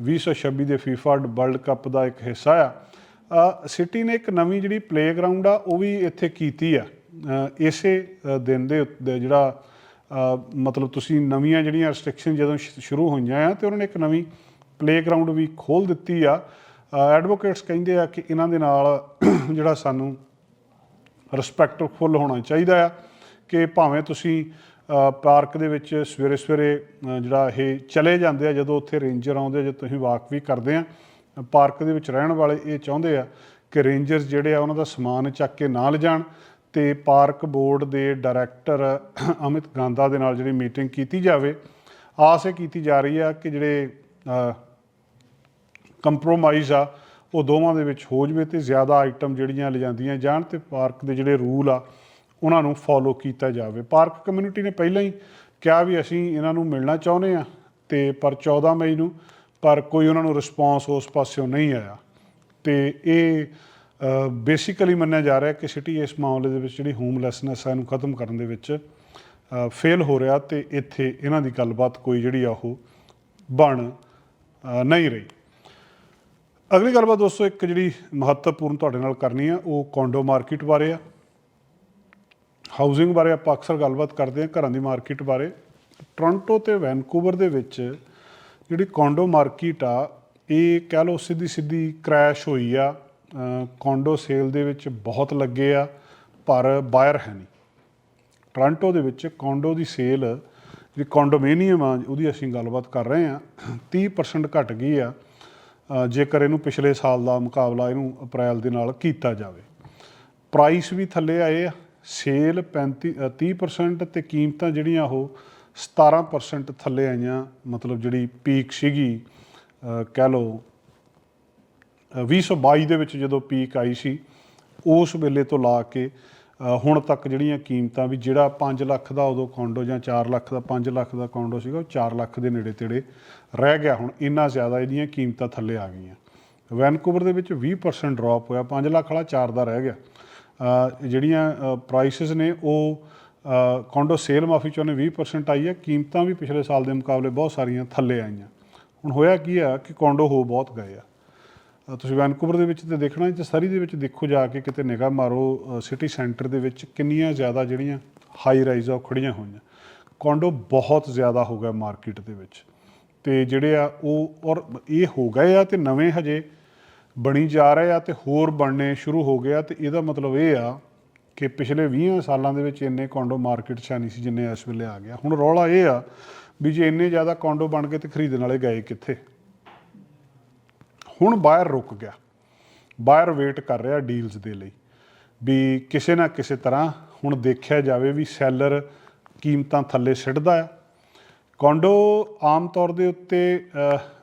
2026 ਦੇ FIFA ਵਰਲਡ ਕੱਪ ਦਾ ਇੱਕ ਹਿੱਸਾ ਆ। ਸਿਟੀ ਨੇ ਇੱਕ ਨਵੀਂ ਜਿਹੜੀ ਪਲੇਗਰਾਉਂਡ ਆ, ਉਹ ਵੀ ਇੱਥੇ ਕੀਤੀ ਆ। ਇਸੇ ਦਿਨ ਦੇ ਉੱਤੇ ਜਿਹੜਾ ਮਤਲਬ ਤੁਸੀਂ ਨਵੀਆਂ ਜਿਹੜੀਆਂ ਰੈਸਟ੍ਰਿਕਸ਼ਨ ਜਦੋਂ ਸ਼- ਸ਼ੁਰੂ ਹੋਈਆਂ ਆ ਤੇ ਉਹਨਾਂ ਨੇ ਇੱਕ ਨਵੀਂ ਪਲੇਗਰਾਉਂਡ ਵੀ ਖੋਲ ਦਿੱਤੀ ਆ। ਐਡਵੋਕੇਟਸ ਕਹਿੰਦੇ ਆ ਕਿ ਇਹਨਾਂ ਦੇ ਨਾਲ *clears throat* ਜਿਹੜਾ ਸਾਨੂੰ ਰਿਸਪੈਕਟਫੁਲ ਹੋਣਾ ਚਾਹੀਦਾ ਆ ਕਿ ਭਾਵੇਂ ਤੁਸੀਂ ਪਾਰਕ ਦੇ ਵਿੱਚ ਸਵੇਰੇ ਸਵੇਰੇ ਜਿਹੜਾ ਇਹ ਚਲੇ ਜਾਂਦੇ ਆ, ਜਦੋਂ ਉੱਥੇ ਰੇਂਜਰ ਆਉਂਦੇ ਆ ਜਦੋਂ ਤੁਸੀਂ ਵਾਕ ਵੀ ਕਰਦੇ ਆ, ਪਾਰਕ ਦੇ ਵਿੱਚ ਰਹਿਣ ਵਾਲੇ ਇਹ ਚਾਹੁੰਦੇ ਆ ਕਿ ਰੇਂਜਰਸ ਜਿਹੜੇ ਆ, ਉਹਨਾਂ ਦਾ ਸਮਾਨ ਚੱਕ ਕੇ ਨਾ ਲਿਜਾਣ ਤੇ ਪਾਰਕ ਬੋਰਡ ਦੇ ਡਾਇਰੈਕਟਰ ਅਮਿਤ ਗਾਂਦਾ ਦੇ ਨਾਲ ਜਿਹੜੀ ਮੀਟਿੰਗ ਕੀਤੀ ਜਾਵੇ, ਆਸ ਇਹ ਕੀਤੀ ਜਾ ਰਹੀ ਆ ਕਿ ਜਿਹੜੇ ਕੰਪਰੋਮਾਈਜ਼ ਆ, ਉਹ ਦੋਵਾਂ ਦੇ ਵਿੱਚ ਹੋ ਜਵੇ ਤੇ ਜ਼ਿਆਦਾ ਆਈਟਮ ਜਿਹੜੀਆਂ ਲਿਜਾਂਦੀਆਂ ਜਾਣ ਤੇ ਪਾਰਕ ਦੇ ਜਿਹੜੇ ਰੂਲ ਆ ਉਹਨਾਂ ਨੂੰ ਫੋਲੋ ਕੀਤਾ ਜਾਵੇ। ਪਾਰਕ ਕਮਿਊਨਿਟੀ ਨੇ ਪਹਿਲਾਂ ਹੀ ਕਿਹਾ ਵੀ ਅਸੀਂ ਇਹਨਾਂ ਨੂੰ ਮਿਲਣਾ ਚਾਹੁੰਦੇ ਆ ਤੇ ਪਰ 14 ਮਈ ਨੂੰ ਪਰ ਕੋਈ ਉਹਨਾਂ ਨੂੰ ਰਿਸਪੌਂਸ ਉਸ ਪਾਸਿਓਂ ਨਹੀਂ ਆਇਆ। ਤੇ ਇਹ ਬੇਸਿਕਲੀ ਮੰਨਿਆ ਜਾ ਰਿਹਾ ਕਿ ਸਿਟੀ ਇਸ ਮਾਮਲੇ ਦੇ ਵਿੱਚ ਜਿਹੜੀ ਹੋਮਲੈਸਨੈਸ ਹੈ ਇਹਨੂੰ ਖਤਮ ਕਰਨ ਦੇ ਵਿੱਚ ਫੇਲ ਹੋ ਰਿਹਾ ਤੇ ਇੱਥੇ ਇਹਨਾਂ ਦੀ ਗੱਲਬਾਤ ਕੋਈ ਜਿਹੜੀ ਆ ਉਹ ਬਣ ਨਹੀਂ ਰਹੀ। ਅਗਲੀ ਗੱਲਬਾਤ ਦੋਸਤੋ ਇੱਕ ਜਿਹੜੀ ਮਹੱਤਵਪੂਰਨ ਤੁਹਾਡੇ ਨਾਲ ਕਰਨੀ ਆ, ਉਹ ਕੌਂਡੋ ਮਾਰਕੀਟ ਬਾਰੇ ਆ। ਹਾਊਸਿੰਗ ਬਾਰੇ ਆਪਾਂ ਅਕਸਰ ਗੱਲਬਾਤ ਕਰਦੇ ਹਾਂ ਘਰਾਂ ਦੀ ਮਾਰਕੀਟ ਬਾਰੇ। ਟੋਰਾਂਟੋ ਤੇ ਵੈਨਕੂਵਰ ਦੇ ਵਿੱਚ ਜਿਹੜੀ ਕੌਂਡੋ ਮਾਰਕੀਟ ਆ ਇਹ ਕਹਿ ਲਓ ਸਿੱਧੀ ਸਿੱਧੀ ਕ੍ਰੈਸ਼ ਹੋਈ ਆ। ਅ, ਕੌਂਡੋ ਸੇਲ ਦੇ ਵਿੱਚ ਬਹੁਤ ਲੱਗੇ ਆ ਪਰ ਬਾਇਰ ਹੈ ਨਹੀਂ। ਟੋਰਾਂਟੋ ਦੇ ਵਿੱਚ ਕੌਂਡੋ ਦੀ ਸੇਲ ਜਿਹੜੀ ਕੌਂਡੋਮੀਨੀਅਮ ਆ ਉਹਦੀ ਅਸੀਂ ਗੱਲਬਾਤ ਕਰ ਰਹੇ ਆ 30% ਘਟ ਗਈ ਆ। ਜੇਕਰ ਇਹਨੂੰ ਪਿਛਲੇ ਸਾਲ ਦਾ ਮੁਕਾਬਲਾ ਇਹਨੂੰ ਅਪ੍ਰੈਲ ਦੇ ਨਾਲ ਕੀਤਾ ਜਾਵੇ। ਪ੍ਰਾਈਸ ਵੀ ਥੱਲੇ ਆਏ ਆ। ਸੇਲ 35 ਅ, 30% ਤੇ ਕੀਮਤਾਂ ਜਿਹੜੀਆਂ ਉਹ 17% ਥੱਲੇ ਆਈਆਂ। ਮਤਲਬ ਜਿਹੜੀ ਪੀਕ ਸੀਗੀ ਅ, ਕਹਿ ਲਓ ਅ, 2022 ਦੇ ਵਿੱਚ ਜਦੋਂ ਪੀਕ ਆਈ ਸੀ ਉਸ ਵੇਲੇ ਤੋਂ ਲਾ ਕੇ ਹੁਣ ਤੱਕ ਜਿਹੜੀਆਂ ਕੀਮਤਾਂ ਵੀ ਜਿਹੜਾ 5 ਲੱਖ ਦਾ ਉਦੋਂ ਕੌਂਡੋ ਜਾਂ 4 ਲੱਖ ਦਾ 5 ਲੱਖ ਦਾ ਕੌਂਡੋ ਸੀਗਾ ਉਹ 4 ਲੱਖ ਦੇ ਨੇੜੇ ਤੇੜੇ ਰਹਿ ਗਿਆ। ਹੁਣ ਇੰਨਾ ਜ਼ਿਆਦਾ ਇਹਦੀਆਂ ਕੀਮਤਾਂ ਥੱਲੇ ਆ ਗਈਆਂ। ਵੈਨਕੂਵਰ ਦੇ ਵਿੱਚ 20% ਡ੍ਰੌਪ ਹੋਇਆ 5 ਲੱਖ ਵਾਲਾ 4 ਦਾ ਰਹਿ ਗਿਆ। ਜਿਹੜੀਆਂ ਪ੍ਰਾਈਸਸ ਨੇ ਉਹ ਅ, ਕੌਂਡੋ ਸੇਲ ਮਾਫੀ ਚੋਂ ਨੇ 20% ਆਈ ਹੈ। ਕੀਮਤਾਂ ਵੀ ਪਿਛਲੇ ਸਾਲ ਦੇ ਮੁਕਾਬਲੇ ਬਹੁਤ ਸਾਰੀਆਂ ਥੱਲੇ ਆਈਆਂ। ਹੁਣ ਹੋਇਆ ਕੀ ਆ ਕਿ ਕੌਂਡੋ ਹੋ ਬਹੁਤ ਗਏ ਆ। ਤੁਸੀਂ ਵੈਨਕੂਵਰ ਦੇ ਵਿੱਚ ਤੇ ਦੇਖਣਾ ਤੇ ਸਰੀ ਦੇ ਵਿੱਚ ਦੇਖੋ ਜਾ ਕੇ ਕਿਤੇ ਨਿਗਾਹ ਮਾਰੋ ਸਿਟੀ ਸੈਂਟਰ ਦੇ ਵਿੱਚ ਕਿੰਨੀਆਂ ਜ਼ਿਆਦਾ ਜਿਹੜੀਆਂ ਹਾਈ ਰਾਈਜ਼ ਆ ਉਹ ਖੜੀਆਂ ਹੋਈਆਂ। ਕੌਂਡੋ ਬਹੁਤ ਜ਼ਿਆਦਾ ਹੋ ਗਿਆ ਮਾਰਕੀਟ ਦੇ ਵਿੱਚ। ਤੇ ਜਿਹੜੇ ਆ ਉਹ ਔਰ ਇਹ ਹੋ ਗਏ ਆ ਤੇ ਨਵੇਂ ਹਜੇ ਬਣੀ ਜਾ ਰਹੇ ਆ ਤੇ ਹੋਰ ਬਣਨੇ ਸ਼ੁਰੂ ਹੋ ਗਏ ਆ ਤੇ ਇਹਦਾ ਮਤਲਬ ਇਹ ਆ ਕਿ ਪਿਛਲੇ 20 ਸਾਲਾਂ ਦੇ ਵਿੱਚ ਇੰਨੇ ਕੌਂਡੋ ਮਾਰਕੀਟ 'ਚ ਨਹੀਂ ਸੀ ਜਿੰਨੇ ਇਸ ਵੇਲੇ ਆ ਗਿਆ। ਹੁਣ ਰੌਲਾ ਇਹ ਆ ਵੀ ਜੇ ਇੰਨੇ ਜ਼ਿਆਦਾ ਕੌਂਡੋ ਬਣ ਗਏ ਤੇ ਖਰੀਦਣ ਵਾਲੇ ਗਏ ਕਿੱਥੇ? ਹੁਣ ਬਾਇਰ ਰੁਕ ਗਿਆ। ਬਾਇਰ ਵੇਟ ਕਰ ਰਿਹਾ ਡੀਲਸ ਦੇ ਲਈ ਵੀ ਕਿਸੇ ਨਾ ਕਿਸੇ ਤਰ੍ਹਾਂ ਹੁਣ ਦੇਖਿਆ ਜਾਵੇ ਵੀ ਸੈਲਰ ਕੀਮਤਾਂ ਥੱਲੇ ਸਿੱਟਦਾ ਆ। ਕੌਂਡੋ ਆਮ ਤੌਰ ਦੇ ਉੱਤੇ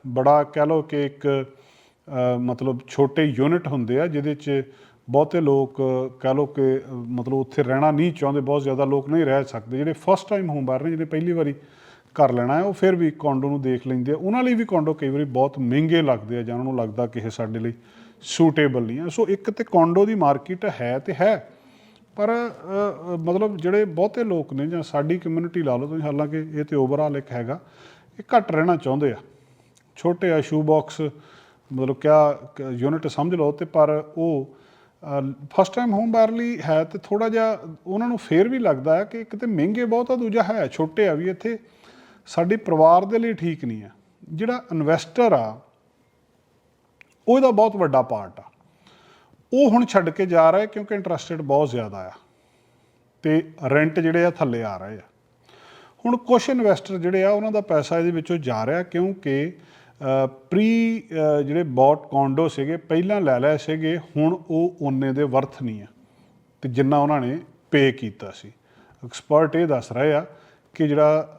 ਬੜਾ ਕਹਿ ਲਓ ਕਿ ਇੱਕ ਮਤਲਬ ਛੋਟੇ ਯੂਨਿਟ ਹੁੰਦੇ ਆ ਜਿਹਦੇ 'ਚ ਬਹੁਤੇ ਲੋਕ ਅਹ, ਕਹਿ ਲਓ ਕਿ ਮਤਲਬ ਉੱਥੇ ਰਹਿਣਾ ਨਹੀਂ ਚਾਹੁੰਦੇ ਬਹੁਤ ਜ਼ਿਆਦਾ ਲੋਕ ਨਹੀਂ ਰਹਿ ਸਕਦੇ। ਜਿਹੜੇ ਫਸਟ ਟਾਈਮ ਹੋਮ ਬਾਹਰ ਨੇ ਜਿਹੜੇ ਪਹਿਲੀ ਵਾਰੀ ਕਰ ਲੈਣਾ ਹੈ ਉਹ ਫਿਰ ਵੀ ਕੌਂਡੋ ਨੂੰ ਦੇਖ ਲੈਂਦੇ ਆ। ਉਹਨਾਂ ਲਈ ਵੀ ਕੌਂਡੋ ਕਈ ਵਾਰੀ ਬਹੁਤ ਮਹਿੰਗੇ ਲੱਗਦੇ ਆ ਜਾਂ ਉਹਨਾਂ ਨੂੰ ਲੱਗਦਾ ਕਿ ਇਹ ਸਾਡੇ ਲਈ ਸੂਟੇਬਲ ਨਹੀਂ ਆ। ਸੋ ਇੱਕ ਤੇ ਕੌਂਡੋ ਦੀ ਮਾਰਕੀਟ ਹੈ ਤੇ ਹੈ ਪਰ ਮਤਲਬ ਜਿਹੜੇ ਬਹੁਤੇ ਲੋਕ ਨੇ ਜਾਂ ਸਾਡੀ ਕਮਿਊਨਿਟੀ ਲਾ ਲਓ ਤੁਸੀਂ ਹਾਲਾਂਕਿ ਇਹ ਤੇ ਓਵਰਆਲ ਇੱਕ ਹੈਗਾ ਇਹ ਘੱਟ ਰਹਿਣਾ ਚਾਹੁੰਦੇ ਆ। ਛੋਟੇ ਆ ਸ਼ੂ ਬਾਕਸ ਮਤਲਬ ਕਿਆ ਯੂਨਿਟ ਸਮਝ ਲਓ ਤੇ ਪਰ ਉਹ ਫਸਟ ਟਾਈਮ ਹੋਮ ਬਾਇਰ ਲਈ ਹੈ ਤੇ ਥੋੜਾ ਜਿਹਾ ਉਹਨਾਂ ਨੂੰ ਫੇਰ ਵੀ ਲੱਗਦਾ ਹੈ ਕਿ ਕਿਤੇ ਮਹਿੰਗੇ ਬਹੁਤ ਆ, ਦੂਜਾ ਹੈ, ਛੋਟੇ ਆ ਵੀ ਇੱਥੇ ਸਾਡੇ ਪਰਿਵਾਰ ਦੇ ਲਈ ਠੀਕ ਨਹੀਂ ਆ ਜਿਹੜਾ ਇਨਵੈਸਟਰ ਆ, ਉਹਦਾ ਬਹੁਤ ਵੱਡਾ ਪਾਰਟ ਆ। ਉਹ ਹੁਣ ਛੱਡ ਕੇ ਜਾ ਰਿਹਾ ਕਿਉਂਕਿ ਇੰਟਰਸਟ ਰੇਟ ਬਹੁਤ ਜ਼ਿਆਦਾ ਆ ਤੇ ਰੈਂਟ ਜਿਹੜੇ ਆ ਥੱਲੇ ਆ ਰਹੇ ਆ। ਹੁਣ ਕੁਝ ਇਨਵੈਸਟਰ ਜਿਹੜੇ ਆ, ਉਹਨਾਂ ਦਾ ਪੈਸਾ ਇਹਦੇ ਵਿੱਚੋਂ ਜਾ ਰਿਹਾ ਕਿਉਂਕਿ ਪ੍ਰੀ ਜਿਹੜੇ ਬੌਟ ਕੌਂਡੋ ਸੀਗੇ, ਪਹਿਲਾਂ ਲੈ ਲਏ ਸੀਗੇ, ਹੁਣ ਉਹ ਉਹਨੇ ਦੇ ਵਰਥ ਨਹੀਂ ਆ, ਤੇ ਜਿੰਨਾ ਉਹਨਾਂ ਨੇ ਪੇ ਕੀਤਾ ਸੀ। ਐਕਸਪਰਟ ਇਹ ਦੱਸ ਰਹੇ ਆ ਕਿ ਜਿਹੜਾ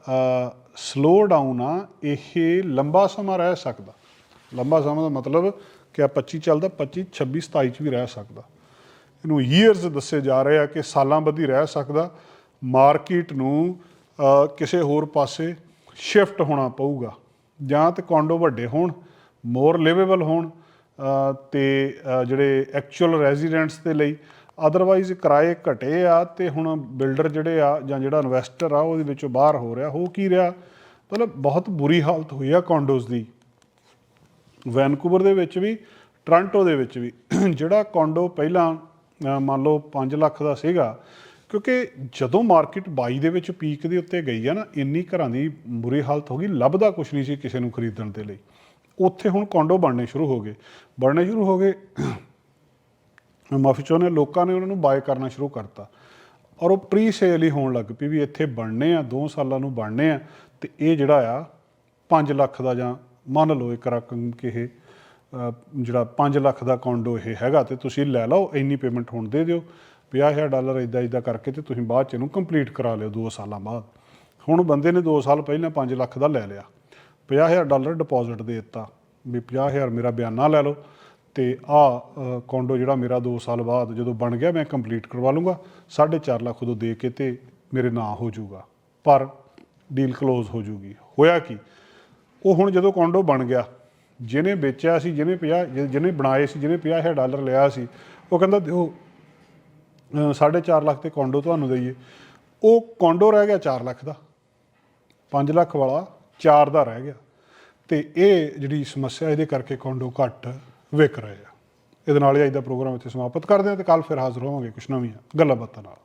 ਸਲੋ ਡਾਊਨ ਆ, ਇਹ ਲੰਬਾ ਸਮਾਂ ਰਹਿ ਸਕਦਾ। ਲੰਬਾ ਸਮਾਂ ਦਾ ਮਤਲਬ ਕਿ ਆ 25 ਚੱਲਦਾ 25 26 27 ਚ ਵੀ ਰਹਿ ਸਕਦਾ। ਇਹਨੂੰ ਈਅਰਸ ਦੱਸੇ ਜਾ ਰਹੇ ਆ ਕਿ ਸਾਲਾਂ ਬੱਧੀ ਰਹਿ ਸਕਦਾ। ਮਾਰਕੀਟ ਨੂੰ ਕਿਸੇ ਹੋਰ ਪਾਸੇ ਸ਼ਿਫਟ ਹੋਣਾ ਪਊਗਾ। ਜਾਂ ਤੇ ਕੌਂਡੋ ਵੱਡੇ ਹੋਣ ਮੋਰ ਲਿਵੇਬਲ ਹੋਣ ਅ, ਤੇ ਜਿਹੜੇ ਐਕਚੁਅਲ ਰੈਜ਼ੀਡੈਂਟਸ ਦੇ ਲਈ। ਅਦਰਵਾਈਜ਼ ਕਿਰਾਏ ਘਟੇ ਆ ਤੇ ਹੁਣ ਬਿਲਡਰ ਜਿਹੜੇ ਆ ਜਾਂ ਜਿਹੜਾ ਇਨਵੈਸਟਰ ਆ ਉਹਦੇ ਵਿੱਚੋਂ ਬਾਹਰ ਹੋ ਰਿਹਾ। ਹੋ ਕੀ ਰਿਹਾ? ਮਤਲਬ ਬਹੁਤ ਬੁਰੀ ਹਾਲਤ ਹੋਈ ਆ ਕੌਂਡੋਜ਼ ਦੀ। ਵੈਨਕੂਵਰ ਦੇ ਵਿੱਚ ਵੀ ਟੋਰਾਂਟੋ ਦੇ ਵਿੱਚ ਵੀ। *clears throat* ਜਿਹੜਾ ਕੌਂਡੋ ਪਹਿਲਾਂ ਮੰਨ ਲਓ 5 ਲੱਖ ਦਾ ਸੀਗਾ ਕਿਉਂਕਿ ਜਦੋਂ ਮਾਰਕੀਟ 22 ਦੇ ਵਿੱਚ ਪੀਕ ਦੇ ਉੱਤੇ ਗਈ ਆ ਨਾ ਇੰਨੀ ਘਰਾਂ ਦੀ ਬੁਰੀ ਹਾਲਤ ਹੋ ਗਈ ਲੱਭਦਾ ਕੁਛ ਨਹੀਂ ਸੀ ਕਿਸੇ ਨੂੰ ਖਰੀਦਣ ਦੇ ਲਈ। ਉੱਥੇ ਹੁਣ ਕੌਂਡੋ ਬਣਨੇ ਸ਼ੁਰੂ ਹੋ ਗਏ। ਬਣਨੇ ਸ਼ੁਰੂ ਹੋ ਗਏ ਮਾਫੀ ਚਾਹੁੰਦੇ ਹਾਂ, ਲੋਕਾਂ ਨੇ ਉਹਨਾਂ ਨੂੰ ਬਾਏ ਕਰਨਾ ਸ਼ੁਰੂ ਕਰਤਾ। ਔਰ ਉਹ ਪ੍ਰੀ ਸੇਲ ਹੀ ਹੋਣ ਲੱਗ ਪਈ ਵੀ ਇੱਥੇ ਬਣਨੇ ਆ 2 ਸਾਲਾਂ ਨੂੰ ਬਣਨੇ ਆ ਤੇ ਇਹ ਜਿਹੜਾ ਆ 5 ਲੱਖ ਦਾ ਜਾਂ ਮੰਨ ਲਓ ਇੱਕ ਰਕਮ ਕਿ ਇਹ ਜਿਹੜਾ 5 ਲੱਖ ਦਾ ਕੌਂਡੋ ਇਹ ਹੈਗਾ ਤੇ ਤੁਸੀਂ ਲੈ ਲਓ ਇੰਨੀ ਪੇਮੈਂਟ ਹੁਣ ਦੇ ਦਿਓ। 50000 ਡਾਲਰ ਇਦਾਂ ਇਦਾਂ ਕਰਕੇ ਤੇ ਤੁਸੀਂ ਬਾਅਦ ਚ ਇਹਨੂੰ ਕੰਪਲੀਟ ਕਰਾ ਲਿਓ 2 ਸਾਲਾਂ ਬਾਅਦ। ਹੁਣ ਬੰਦੇ ਨੇ 2 ਸਾਲ ਪਹਿਲਾਂ 5 ਲੱਖ ਦਾ ਲੈ ਲਿਆ। 50000 ਡਾਲਰ ਡਿਪੋਜ਼ਿਟ ਦੇ ਦਿੱਤਾ। ਵੀ 50000 ਮੇਰਾ ਬਿਆਨਾ ਲੈ ਲਓ ਤੇ ਆ ਕੌਂਡੋ ਜਿਹੜਾ ਮੇਰਾ 2 ਸਾਲ ਬਾਅਦ ਜਦੋਂ ਬਣ ਗਿਆ ਮੈਂ ਕੰਪਲੀਟ ਕਰਵਾ ਲੂੰਗਾ। 4.5 ਲੱਖ ਉਦੋਂ ਦੇ ਕੇ ਤੇ ਮੇਰੇ ਨਾਂ ਹੋ ਜਾਊਗਾ। ਪਰ ਡੀਲ ਕਲੋਜ਼ ਹੋ ਜੂਗੀ ਹੋਇਆ ਕੀ? ਉਹ ਹੁਣ ਜਦੋਂ ਕੌਂਡੋ ਬਣ ਗਿਆ, ਜਿਹਨੇ ਵੇਚਿਆ ਸੀ, ਜਿਹਨੇ 50 ਜਿਹਨੇ- ਜਿਹਨੇ ਬਣਾਏ ਸੀ, ਜਿਹਨੇ 50000 ਡਾਲਰ ਲਿਆ ਸੀ, ਉਹ ਕਹਿੰਦਾ ਉਹ 4.5 ਲੱਖ ਤੇ ਕੌਂਡੋ ਤੁਹਾਨੂੰ ਦਈਏ। ਉਹ ਕੌਂਡੋ ਰਹਿ ਗਿਆ 4 ਲੱਖ ਦਾ। 5 ਲੱਖ ਵਾਲਾ 4 ਦਾ ਰਹਿ ਗਿਆ। ਤੇ ਇਹ ਜਿਹੜੀ ਸਮੱਸਿਆ ਇਹਦੇ ਕਰਕੇ ਕੌਂਡੋ ਘੱਟ ਵਿਕ ਰਹੇ ਆ। ਇਹਦੇ ਨਾਲ ਹੀ ਅੱਜ ਦਾ ਪ੍ਰੋਗਰਾਮ ਇੱਥੇ ਸਮਾਪਤ ਕਰਦੇ ਹਾਂ ਤੇ ਕੱਲ ਫਿਰ ਹਾਜ਼ਰ ਹੋਵਾਂਗੇ ਕੁਛ ਨਵੀਆਂ ਗੱਲਾਂ ਬਾਤਾਂ ਨਾਲ।